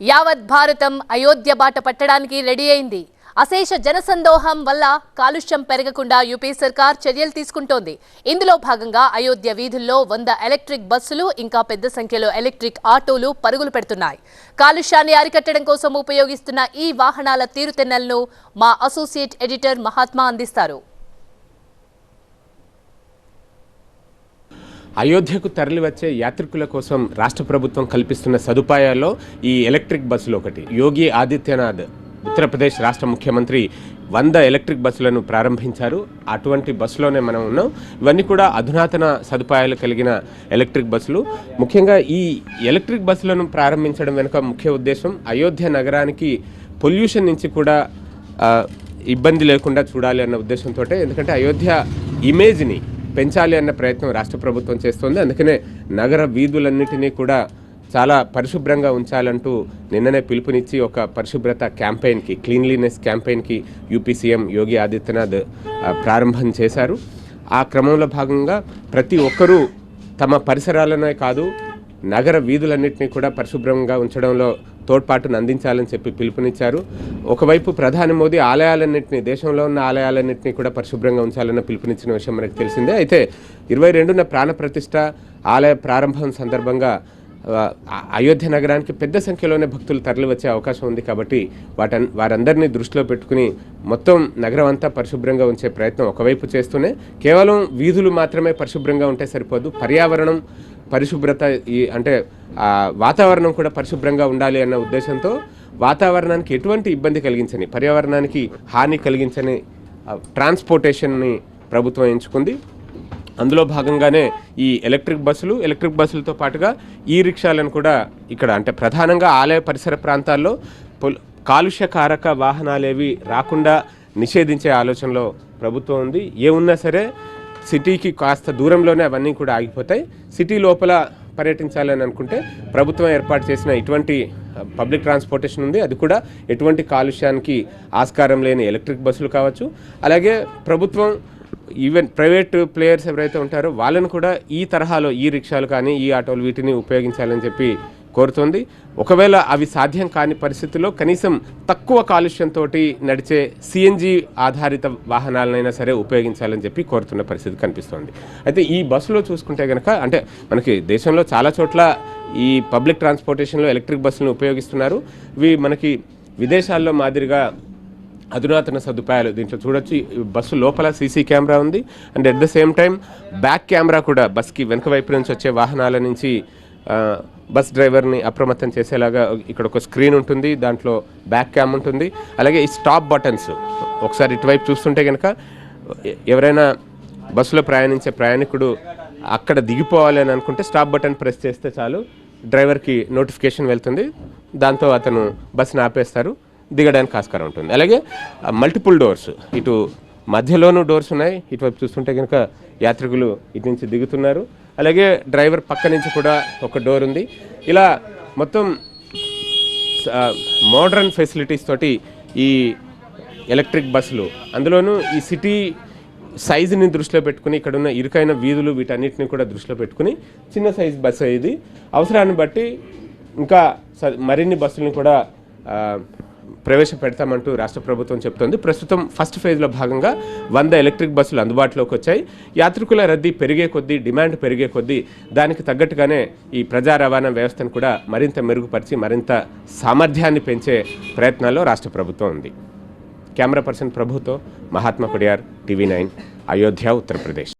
యావత్ భారతం అయోధ్య బాట పట్టడానికి రెడీ అయింది. అశేష జనసందోహం వల్ల కాలుష్యం పెరగకుండా యూపీ సర్కార్ చర్యలు తీసుకుంటోంది. ఇందులో భాగంగా అయోధ్య వీధుల్లో వంద ఎలక్ట్రిక్ బస్సులు ఇంకా పెద్ద సంఖ్యలో ఎలక్ట్రిక్ ఆటోలు పరుగులు పెడుతున్నాయి. కాలుష్యాన్ని అరికట్టడం కోసం ఉపయోగిస్తున్న ఈ వాహనాల తీరుతెన్నెలను మా అసోసియేట్ ఎడిటర్ మహాత్మా అందిస్తారు. అయోధ్యకు తరలివచ్చే యాత్రికుల కోసం రాష్ట్ర ప్రభుత్వం కల్పిస్తున్న సదుపాయాల్లో ఈ ఎలక్ట్రిక్ బస్సులు ఒకటి. యోగి ఆదిత్యనాథ్ ఉత్తరప్రదేశ్ రాష్ట్ర ముఖ్యమంత్రి వంద ఎలక్ట్రిక్ బస్సులను ప్రారంభించారు. అటువంటి బస్సులోనే మనం ఉన్నాం. ఇవన్నీ కూడా అధునాతన సదుపాయాలు కలిగిన ఎలక్ట్రిక్ బస్సులు. ముఖ్యంగా ఈ ఎలక్ట్రిక్ బస్సులను ప్రారంభించడం వెనుక ముఖ్య ఉద్దేశం అయోధ్య నగరానికి పొల్యూషన్ నుంచి కూడా ఇబ్బంది లేకుండా చూడాలి అన్న ఉద్దేశంతో ఎందుకంటే అయోధ్య ఇమేజ్ని పెంచాలి అన్న ప్రయత్నం రాష్ట్ర ప్రభుత్వం చేస్తోంది. అందుకనే నగర వీధులన్నిటినీ కూడా చాలా పరిశుభ్రంగా ఉంచాలంటూ నిన్ననే పిలుపునిచ్చి ఒక పరిశుభ్రత క్యాంపెయిన్కి క్లీన్లీనెస్ క్యాంపెయిన్కి యూపీ సీఎం యోగి ఆదిత్యనాథ్ ప్రారంభం చేశారు. ఆ క్రమంలో భాగంగా ప్రతి ఒక్కరూ తమ పరిసరాలనే కాదు నగర వీధులన్నింటినీ కూడా పరిశుభ్రంగా ఉంచడంలో తోడ్పాటును అందించాలని చెప్పి పిలుపునిచ్చారు. ఒకవైపు ప్రధాని మోదీ ఆలయాలన్నింటినీ దేశంలో ఉన్న ఆలయాలన్నింటినీ కూడా పరిశుభ్రంగా ఉంచాలన్న పిలుపునిచ్చిన విషయం మనకు తెలిసిందే. అయితే ఇరవై రెండున ప్రాణప్రతిష్ట ఆలయ ప్రారంభం సందర్భంగా అయోధ్య నగరానికి పెద్ద సంఖ్యలోనే భక్తులు తరలి వచ్చే అవకాశం ఉంది కాబట్టి వాటన్ వారందరినీ దృష్టిలో పెట్టుకుని మొత్తం నగరం అంతా పరిశుభ్రంగా ఉంచే ప్రయత్నం ఒకవైపు చేస్తూనే కేవలం వీధులు మాత్రమే పరిశుభ్రంగా ఉంటే సరిపోదు. పర్యావరణం పరిశుభ్రత ఈ అంటే వాతావరణం కూడా పరిశుభ్రంగా ఉండాలి అన్న ఉద్దేశంతో వాతావరణానికి ఎటువంటి ఇబ్బంది కలిగించని పర్యావరణానికి హాని కలిగించని ట్రాన్స్పోర్టేషన్ని ప్రభుత్వం ఎంచుకుంది. అందులో భాగంగానే ఈ ఎలక్ట్రిక్ బస్సులు ఎలక్ట్రిక్ బస్సులతో పాటుగా ఈ రిక్షాలను కూడా ఇక్కడ అంటే ప్రధానంగా ఆలయ పరిసర ప్రాంతాల్లో పొల్ కాలుష్యకారక వాహనాలేవి రాకుండా నిషేధించే ఆలోచనలో ప్రభుత్వం ఉంది. ఏ ఉన్నా సరే సిటీకి కాస్త దూరంలోనే అవన్నీ కూడా ఆగిపోతాయి. సిటీ లోపల పర్యటించాలని అనుకుంటే ప్రభుత్వం ఏర్పాటు చేసిన ఇటువంటి పబ్లిక్ ట్రాన్స్పోర్టేషన్ ఉంది. అది కూడా ఎటువంటి కాలుష్యానికి ఆస్కారం లేని ఎలక్ట్రిక్ బస్సులు కావచ్చు. అలాగే ప్రభుత్వం ఈవెన్ ప్రైవేట్ ప్లేయర్స్ ఎవరైతే ఉంటారో వాళ్ళని కూడా ఈ తరహాలో ఈ రిక్షాలు కానీ ఈ ఆటోలు వీటిని ఉపయోగించాలని చెప్పి కోరుతోంది. ఒకవేళ అవి సాధ్యం కాని పరిస్థితుల్లో కనీసం తక్కువ కాలుష్యంతో నడిచే సిఎన్జి ఆధారిత వాహనాలనైనా సరే ఉపయోగించాలని చెప్పి కోరుతున్న పరిస్థితి కనిపిస్తోంది. అయితే ఈ బస్సులో చూసుకుంటే కనుక అంటే మనకి దేశంలో చాలా చోట్ల ఈ పబ్లిక్ ట్రాన్స్పోర్టేషన్లో ఎలక్ట్రిక్ బస్సులను ఉపయోగిస్తున్నారు. ఇవి మనకి విదేశాల్లో మాదిరిగా అధునాతన సదుపాయాలు దీంట్లో చూడొచ్చు. ఈ బస్సు లోపల సీసీ కెమెరా ఉంది. And at the same time back camera కూడా బస్కి వెనుక వైపు నుంచి వచ్చే వాహనాల నుంచి బస్ డ్రైవర్ని అప్రమత్తం చేసేలాగా ఇక్కడ ఒక స్క్రీన్ ఉంటుంది దాంట్లో బ్యాక్ క్యామ్ ఉంటుంది. అలాగే ఈ స్టాప్ బటన్స్ ఒకసారి ఇటువైపు చూస్తుంటే కనుక ఎవరైనా బస్సులో ప్రయాణించే ప్రయాణికుడు అక్కడ దిగిపోవాలి అని అనుకుంటే స్టాప్ బటన్ ప్రెస్ చేస్తే చాలు డ్రైవర్కి నోటిఫికేషన్ వెళ్తుంది. దాంతో అతను బస్సును ఆపేస్తారు దిగడానికి ఆస్కారం ఉంటుంది. అలాగే మల్టిపుల్ డోర్స్ ఇటు మధ్యలోనూ డోర్స్ ఉన్నాయి. ఇటువైపు చూస్తుంటే కనుక యాత్రికులు ఇటు నుంచి దిగుతున్నారు. అలాగే డ్రైవర్ పక్క నుంచి కూడా ఒక డోర్ ఉంది. ఇలా మొత్తం మోడర్న్ ఫెసిలిటీస్ తోటి ఈ ఎలక్ట్రిక్ బస్సులు అందులోనూ ఈ సిటీ సైజుని దృష్టిలో పెట్టుకుని ఇక్కడ ఉన్న ఇరుకైన వీధులు వీటన్నిటిని కూడా దృష్టిలో పెట్టుకుని చిన్న సైజ్ బస్సు ఇది. అవసరాన్ని బట్టి ఇంకా స- మరిన్ని బస్సులను కూడా ప్రవేశపెడతామంటూ రాష్ట్ర ప్రభుత్వం చెప్తోంది. ప్రస్తుతం ఫస్ట్ ఫేజ్లో భాగంగా వంద ఎలక్ట్రిక్ బస్సులు అందుబాటులోకి వచ్చాయి. యాత్రికుల రద్దీ పెరిగే కొద్దీ డిమాండ్ పెరిగే కొద్దీ దానికి తగ్గట్టుగానే ఈ ప్రజా రవాణా వ్యవస్థను కూడా మరింత మెరుగుపరిచి మరింత సామర్థ్యాన్ని పెంచే ప్రయత్నాల్లో రాష్ట్ర ప్రభుత్వం ఉంది. కెమెరా పర్సన్ ప్రభుతో మహాత్మా కొడియార్ టీవీ నైన్ అయోధ్య ఉత్తరప్రదేశ్.